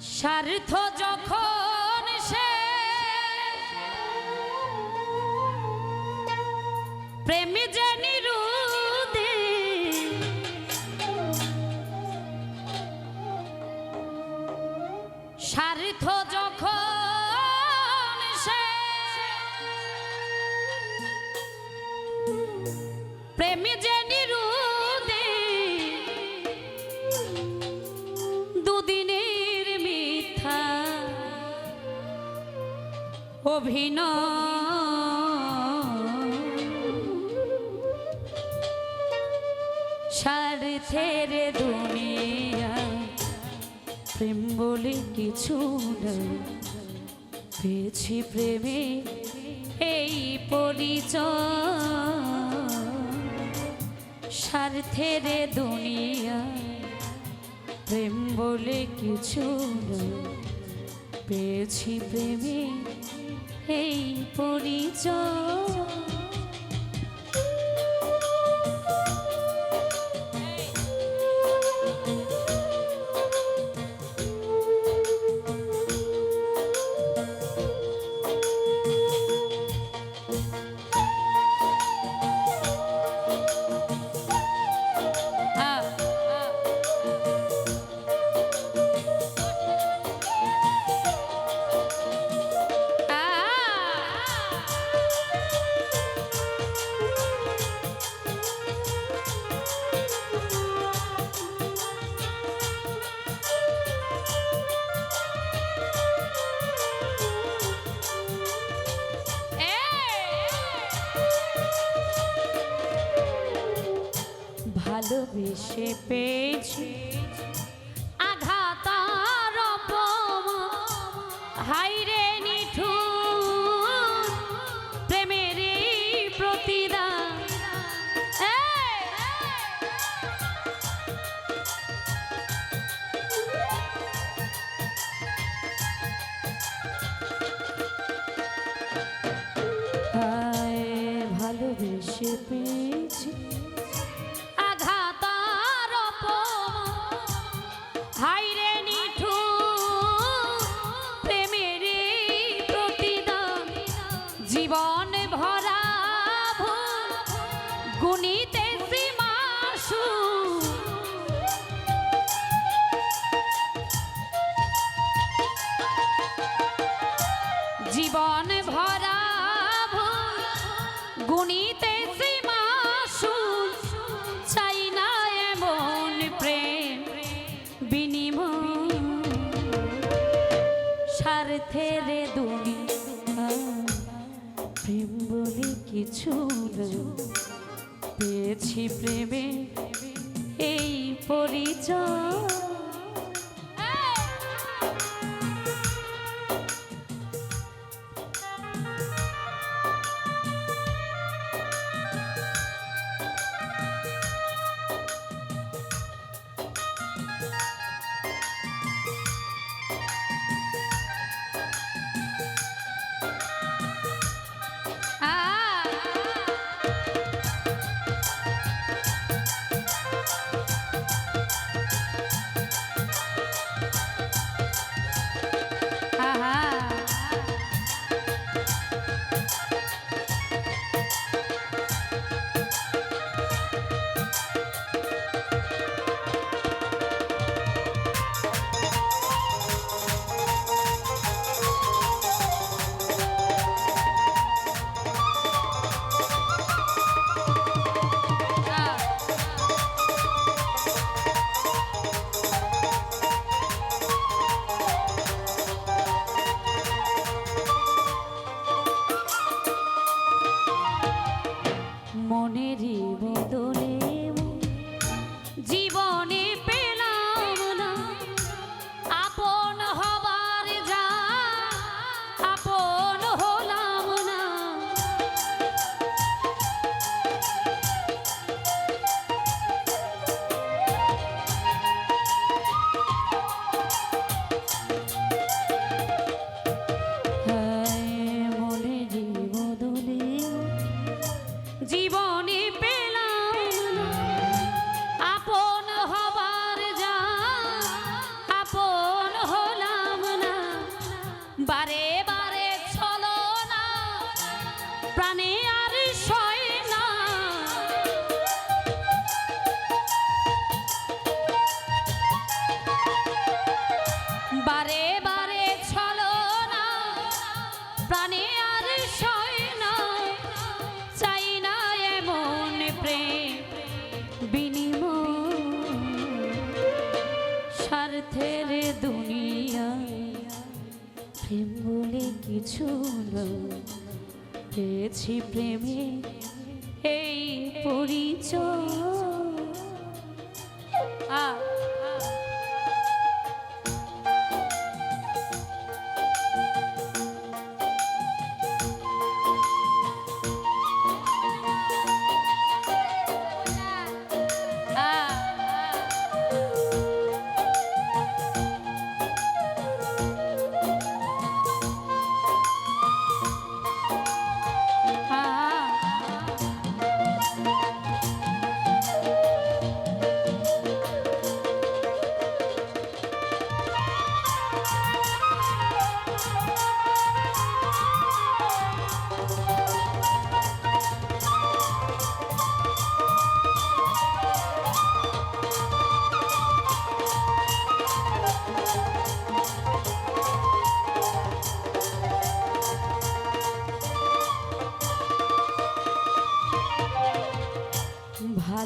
স্বার্থ যখন সে প্রেমী যে অভিনয়। স্বার্থের দুনিয়া প্রেম বলে কিছু নেই। পেয়েছি প্রেমে এই পরিচয় স্বার্থের দুনিয়া প্রেম বলে কিছু নেই। পেয়েছি প্রেমে এই পরিচয়। ভালোবেসে পেয়েছি। জীবন ভরা গুণিতে এমন প্রেম বিনিময়। কিছু পেয়েছি প্রেমে এই পরিচয়। প্রেম বলে কিছু পেয়েছি প্রেমে এই পরিচয়।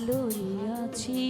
ভালোই আছি।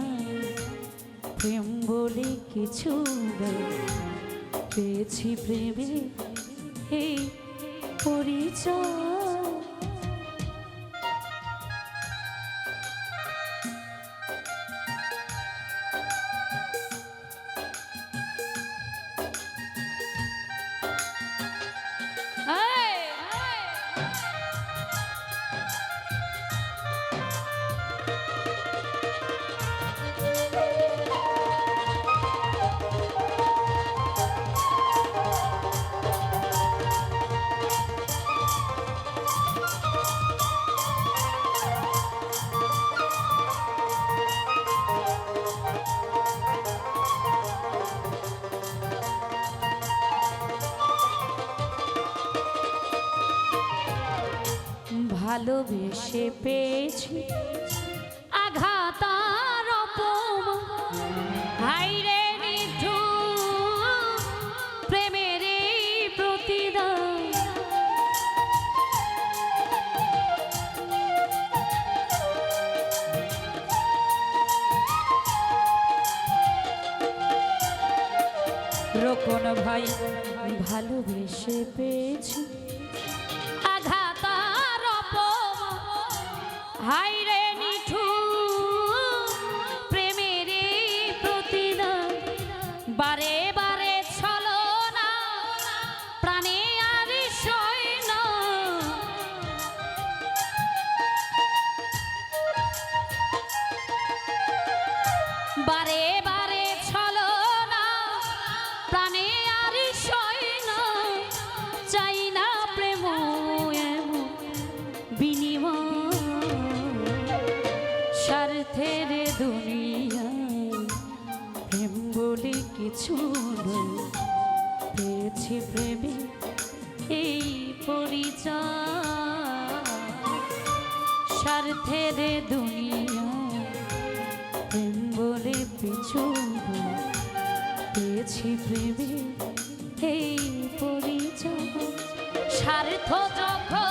প্রেম বলে কিছু পেয়েছি প্রেমে এই পরিচয়। ভালোবেসে পেয়েছি। আঘাত আর অপমান হাইরে নিঠুর প্রেমের প্রতিদান। রোকন ভাই ভালোবেসে পেয়েছি। হাইরে নিঠুর স্বার্থের দুনিয়ায় প্রেম বলে কিছু পেয়েছি প্রেমে এই পরিচয়। স্বার্থের দুনিয়ায় প্রেম বলে পিছু পেয়েছি প্রেমে এই পরিচয়। স্বার্থ যখন